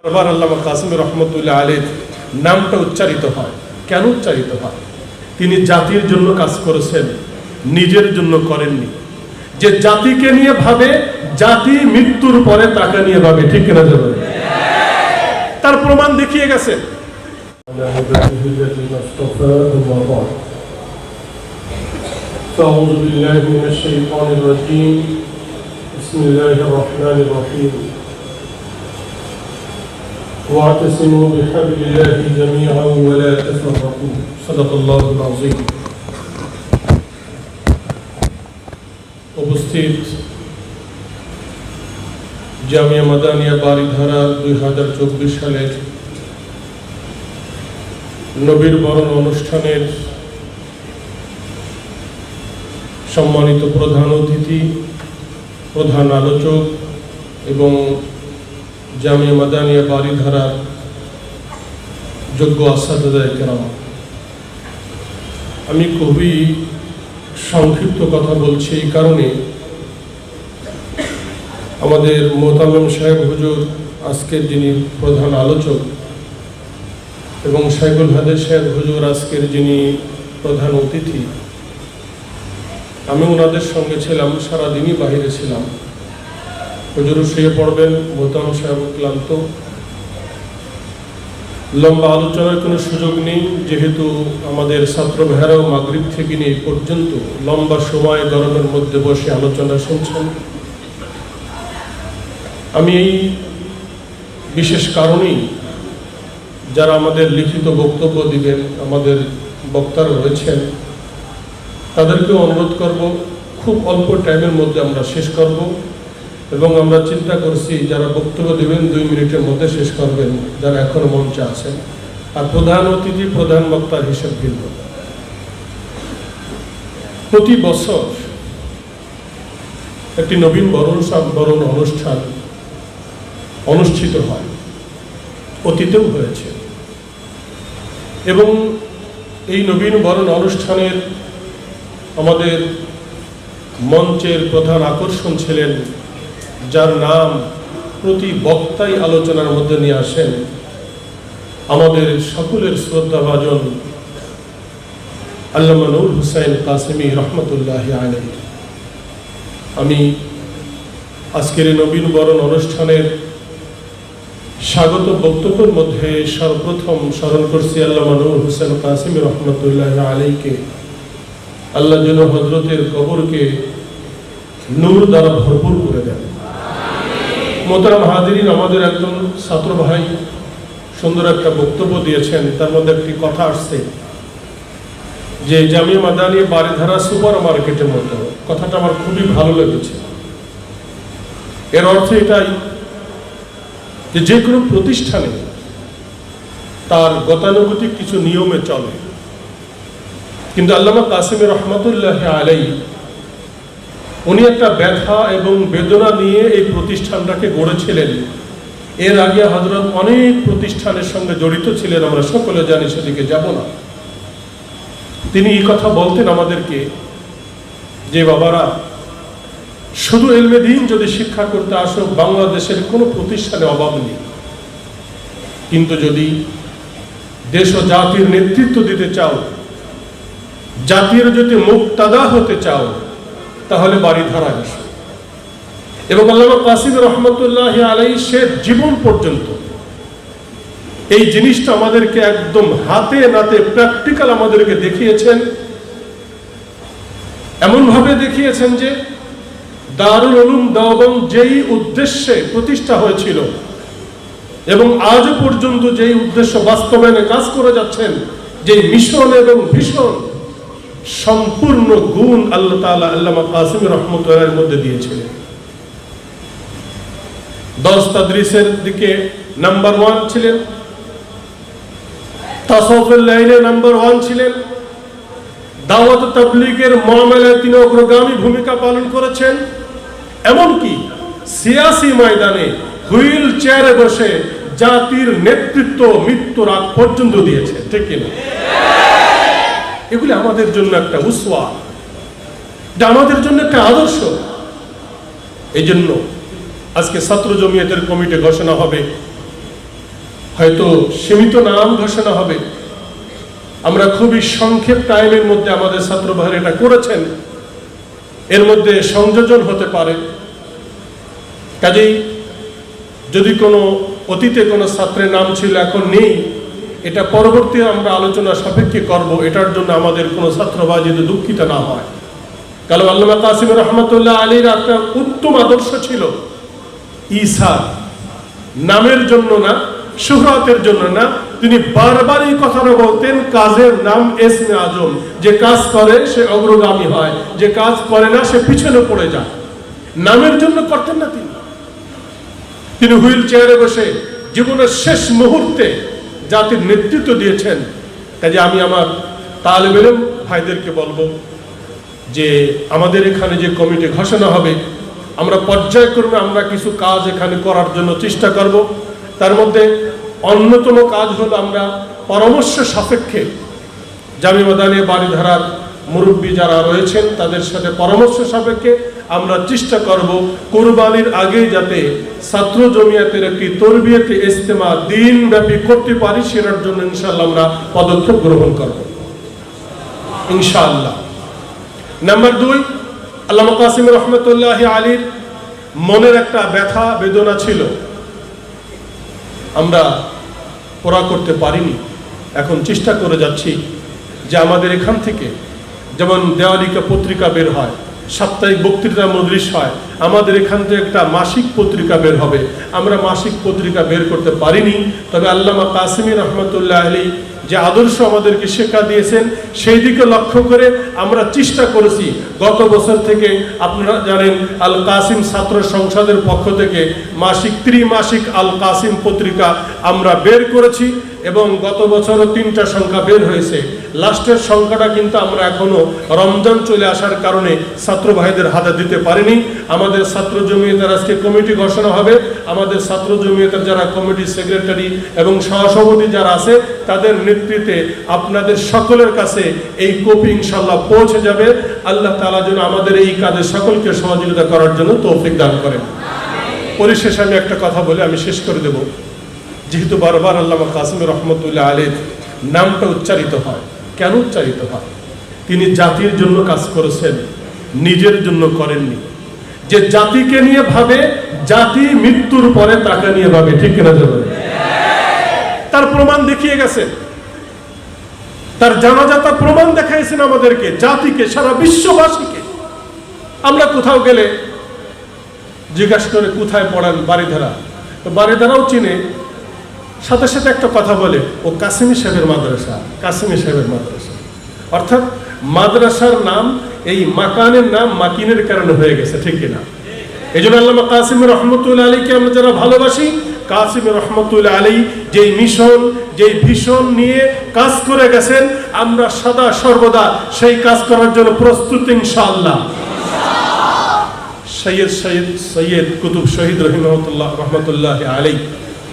বারবার আল্লামা কাসিম রহমতুল্লাহ আলীর নামটা উচ্চারিত হয় কেন উচ্চারিত হয় তিনি জাতির জন্য কাজ করেছেন নিজের জন্য করেননি যে জাতিকে নিয়ে ভাবে জাতি মৃত্যুর পরে তাকে নিয়ে ভাবে ঠিক কিনা যাবে তার প্রমাণ দেখিয়ে গেছে فأعوذ بالله من الشيطان الرجيم بسم الله الرحمن الرحيم واعتصموا بحبل الله جميعا ولا تفرقوا صدق الله العظيم উপস্থিত জামিয়া মাদানিয়া বাড়িধারা দুই হাজার চব্বিশ সালের নবীর বরণ অনুষ্ঠানের সম্মানিত প্রধান অতিথি প্রধান আলোচক এবং জামিয়া মাদানিয়া বাড়িধারার যোগ্য আসাদায় কেরাম। আমি খুবই সংক্ষিপ্ত কথা বলছি এই কারণে। আমাদের মোতামেম সাহেব হুজুর আজকের যিনি প্রধান আলোচক এবং সাইকুল হাদের সাহেব হুজুর আজকের যিনি প্রধান অতিথি, আমি ওনাদের সঙ্গে ছিলাম, সারাদিনই বাহিরে ছিলাম। হুজুরও শুয়ে পড়বেন, মোতাম সাহেব ক্লান্ত। লম্বা আলোচনার কোনো সুযোগ নেই, যেহেতু আমাদের ছাত্র ভাইরাও মাগরিব থেকে নিয়ে পর্যন্ত লম্বা সময় গরমের মধ্যে বসে আলোচনা শুনছেন। আমি এই বিশেষ কারণেই যারা আমাদের লিখিত বক্তব্য দিবেন, আমাদের বক্তারা রয়েছেন তাদেরকে অনুরোধ করব, খুব অল্প টাইমের মধ্যে আমরা শেষ করব। এবং আমরা চিন্তা করছি, যারা বক্তব্য দেবেন দুই মিনিটের মধ্যে শেষ করবেন, যারা এখনও মঞ্চে আছেন। আর প্রধান অতিথি, প্রধান বক্তার হিসেব ভিন্ন। প্রতি বছর একটি নবীন বরণ বরণ অনুষ্ঠান অনুষ্ঠিত হয়। অতীতেও হয়েছে। এবং এই নবীন বরণ অনুষ্ঠানের আমাদের মঞ্চের প্রধান আকর্ষণ ছিলেন যার নাম প্রতি বক্তাই আলোচনার মধ্যে নিয়ে আসেন আমাদের সকলের শ্রদ্ধাভাজন আল্লামা নুর হুসাইন কাসিমি রহমতুল্লাহ আলাই আমি আজকের নবীন বরণ অনুষ্ঠানের স্বাগত বক্তব্যের মধ্যে সর্বপ্রথম স্মরণ করছি আল্লামা নুর হুসেন কাসিমি রহমতুল্লাহ আলীকে আল্লাহ যেন হজরতের কবরকে নূর দ্বারা ভরপুর করে দেন। মোতারাম হাদিরিন আমাদের একজন ছাত্র ভাই সুন্দর একটা বক্তব্য দিয়েছেন, তার মধ্যে একটি কথা আসছে যে জামিয়া মাদানি বাড়িধারা সুপার মার্কেটের মতো। কথাটা আমার খুবই ভালো লেগেছে। এর অর্থ এটাই যে যে কোনো প্রতিষ্ঠানে তার গতানুগতিক কিছু নিয়মে চলে। কিন্তু আল্লামা কাসিমের রহমতুল্লাহ আলাই উনি একটা ব্যথা এবং বেদনা নিয়ে এই প্রতিষ্ঠানটাকে গড়েছিলেন। এর আগে হজরত অনেক প্রতিষ্ঠানের সঙ্গে জড়িত ছিলেন, আমরা সকলে জানি সেদিকে যাব না। তিনি এই কথা বলতেন আমাদেরকে যে, বাবারা, শুধু এলমে দিন যদি শিক্ষা করতে আসো, বাংলাদেশের কোনো প্রতিষ্ঠানে অভাব নেই। কিন্তু যদি দেশ ও জাতির নেতৃত্ব দিতে চাও, জাতির যদি মুক্তাদা হতে চাও তাহলে বাড়ি ধারা এসো এবং আল্লাহ কাসিম রহমতুল্লাহ আলাই সে জীবন পর্যন্ত এই জিনিসটা আমাদেরকে একদম হাতে নাতে প্র্যাকটিক্যাল আমাদেরকে দেখিয়েছেন। এমনভাবে দেখিয়েছেন যে দারুল উলুম দেওবন্দ যেই উদ্দেশ্যে প্রতিষ্ঠা হয়েছিল এবং আজও পর্যন্ত যেই উদ্দেশ্য বাস্তবায়নে কাজ করে যাচ্ছেন, যেই মিশন এবং ভীষণ সম্পূর্ণ গুণ আল্লাহ তাআলা আল্লামা কাসিম রহমতুল্লাহের মধ্যে দিয়েছিলেন। দশ তাদরিসের দিকে নাম্বার ওয়ান ছিলেন। তাসফের লাইনে নাম্বার ওয়ান ছিলেন। দাওয়াত তাবলিগের মামলায় তিনি অগ্রগামী ভূমিকা পালন করেছেন। এমনকি সিয়াসি ময়দানে হুইল চেয়ারে বসে জাতির নেতৃত্ব মৃত্যুর আগ পর্যন্ত দিয়েছে ঠিক কিনা? এগুলি আমাদের জন্য একটা উসওয়া। এটা আমাদের জন্য একটা আদর্শ। এই জন্য আজকে ছাত্র জমিয়তের কমিটি ঘোষণা হবে। হয়তো সীমিত নাম ঘোষণা হবে। আমরা খুবই সংক্ষেপ টাইমের মধ্যে আমাদের ছাত্র এটা করেছেন। এর মধ্যে সংযোজন হতে পারে। কাজেই যদি কোনো অতীতে কোনো ছাত্রের নাম ছিল, এখন নেই এটা পরবর্তী আমরা আলোচনা সাপেক্ষে করব, এটার জন্য আমাদের কোনো ছাত্র ভাই যদি দুঃখিত না হয়। কারণ আল্লামা কাসিম রহমতুল্লাহ আলীর একটা উত্তম আদর্শ ছিল, ঈসা। নামের জন্য না, সুহরতের জন্য না, তিনি বারবার এই কথাটা বলতেন, কাজের নাম এসমে আজম। যে কাজ করে, সে অগ্রগামী হয়, যে কাজ করে না, সে পিছনে পড়ে যায়। নামের জন্য করতেন না তিনি। তিনি হুইল চেয়ারে বসে জীবনের শেষ মুহূর্তে জাতির নেতৃত্ব দিয়েছেন। কাজে আমি আমার তালেব এলেম ভাইদেরকে বলব যে আমাদের এখানে যে কমিটি ঘোষণা হবে, আমরা পর্যায়ক্রমে আমরা কিছু কাজ এখানে করার জন্য চেষ্টা করব। তার মধ্যে অন্যতম কাজ হলো আমরা পরামর্শ সাপেক্ষে জামি মাদানে বাড়িধারার মুরব্বী যারা রয়েছেন, তাদের সাথে পরামর্শ সাপেক্ষে আমরা চেষ্টা করব কোরবানির আগে যাতে ছাত্র জমিয়াতের একটি তরবিয়তে ইস্তেমা দিনব্যাপী করতে পারি, সেটার জন্য ইনশাআল্লাহ আমরা পদক্ষেপ গ্রহণ করব। ইনশাআল্লাহ। নাম্বার দুই, আল্লামা কাসিম রহমতুল্লাহ আলীর মনের একটা ব্যথা, বেদনা ছিল। আমরা পড়া করতে পারিনি। এখন চেষ্টা করে যাচ্ছি যে আমাদের এখান থেকে যেমন দেওয়ালিকা পত্রিকা বের হয়, সাপ্তাহিক বক্তৃতা মজলিস হয়, আমাদের এখান থেকে একটা মাসিক পত্রিকা বের হবে। আমরা মাসিক পত্রিকা বের করতে পারিনি, তবে আল্লামা কাসিমি রহমতুল্লাহ আলী যে আদর্শ আমাদেরকে শেখা দিয়েছেন, সেই দিকে লক্ষ্য করে আমরা চেষ্টা করেছি। গত বছর থেকে আপনারা জানেন, আল কাসিম ছাত্র সংসদের পক্ষ থেকে মাসিক ত্রিমাসিক আল কাসিম পত্রিকা আমরা বের করেছি। এবং গত বছরও তিনটা সংখ্যা বের হয়েছে। লাস্টের সংখ্যাটা কিন্তু আমরা এখনও রমজান চলে আসার কারণে ছাত্র ভাইদের হাতে দিতে পারিনি। আমাদের ছাত্র জমিয়তের আজকে কমিটি ঘোষণা হবে। আমাদের ছাত্র জমিয়তের যারা কমিটি সেক্রেটারি এবং সহসভাপতি যারা আছে, তাদের নেতৃত্বে আপনাদের সকলের কাছে এই কপি ইনশাল্লাহ পৌঁছে যাবে। আল্লাহ তালা যেন আমাদের এই কাজে সকলকে সহযোগিতা করার জন্য তৌফিক দান করেন। পরিশেষে আমি একটা কথা বলে আমি শেষ করে দেব। যেহেতু বারবার আল্লামা কাসিম রহমতুল্লাহ আলীর নামটা উচ্চারিত হয়। কেন উচ্চারিত হয়? তিনি জাতির জন্য কাজ করেছেন, নিজের জন্য করেননি। যে জাতিকে নিয়ে ভাবে, জাতি মৃত্যুর পরে তাকে নিয়ে ভাবে, ঠিক কিনা যাবে তার প্রমাণ দেখিয়ে গেছেন তার জানাজা, তার প্রমাণ দেখাইছেন আমাদেরকে, জাতিকে, সারা বিশ্ববাসীকে। আমরা কোথাও গেলে জিজ্ঞাসা করে, কোথায় পড়ান বাড়িধারা তো বাড়িধারাও চিনে সাথে সাথে একটা কথা বলে, ও কাসিমি সাহেবের মাদ্রাসা, কাসিমি সাহেবের মাদ্রাসা। অর্থাৎ মাদ্রাসার নাম, এই মাকানের নাম মাকিনের কারণে হয়ে গেছে, ঠিক কিনা? এই জন্য আল্লামা কাসিম রহমতুল্লা আলীকে আমরা যারা ভালোবাসি কাসিম রহমতুল্লাহ আলী যেই মিশন, যেই ভীষণ নিয়ে কাজ করে গেছেন, আমরা সদা সর্বদা সেই কাজ করার জন্য প্রস্তুত, ইনশাআল্লাহ। সৈয়দ সৈয়দ সৈয়দ কুতুব শহীদ রহিমতুল্লাহ রহমতুল্লাহ আলী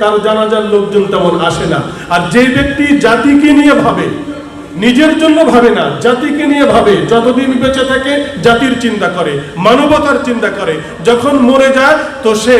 তার জানাজার লোকজন তেমন আসে না। আর যে ব্যক্তি জাতিকে নিয়ে ভাবে, নিজের জন্য ভাবে না, জাতিকে নিয়ে ভাবে, যতদিন বেঁচে থাকে, জাতির চিন্তা করে, মানবতার চিন্তা করে, যখন মরে যায়, তো সে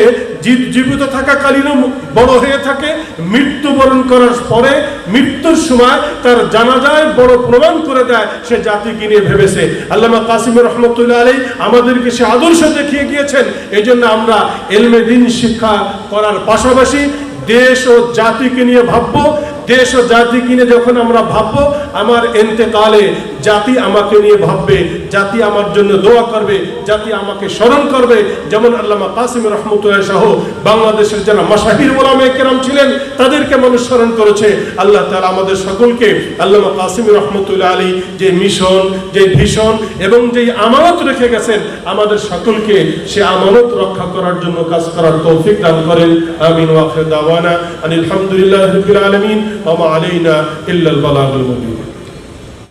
জীবিত থাকাকালীনও বড় হয়ে থাকে, মৃত্যুবরণ করার পরে, মৃত্যুর সময় তার জানাজায় বড় প্রমাণ করে দেয়, সে জাতিকে নিয়ে ভেবেছে। আল্লামা কাসিম রহমতুল্লাহ আলী আমাদেরকে সে আদর্শ দেখিয়ে গিয়েছেন। এই আমরা এলমে দিন শিক্ষা করার পাশাপাশি দেশ ও জাতিকে নিয়ে ভাববো দেশ ও জাতিকে নিয়ে যখন আমরা ভাববো আমার এন্তেকালে জাতি আমাকে নিয়ে ভাববে, জাতি আমার জন্য দোয়া করবে, জাতি আমাকে স্মরণ করবে। যেমন আল্লামা কাসিম রহমতুল্লাহ সহ বাংলাদেশের যারা মাসাহির ওলামে কেরাম ছিলেন, তাদেরকে মানুষ স্মরণ করেছে। আল্লাহ তাআলা আমাদের সকলকে আল্লামা কাসিম রহমতুল্লাহ আলী যে মিশন, যে ভীষণ এবং যে আমানত রেখে গেছেন, আমাদের সকলকে সে আমানত রক্ষা করার জন্য কাজ করার তৌফিক দান করেন। আমিন ওয়াখির দাওয়ানা। আনিল হামদুলিল্লাহি রাব্বিল আলামিন। আলাইনা ইল্লাল বালাগুল মুবিন।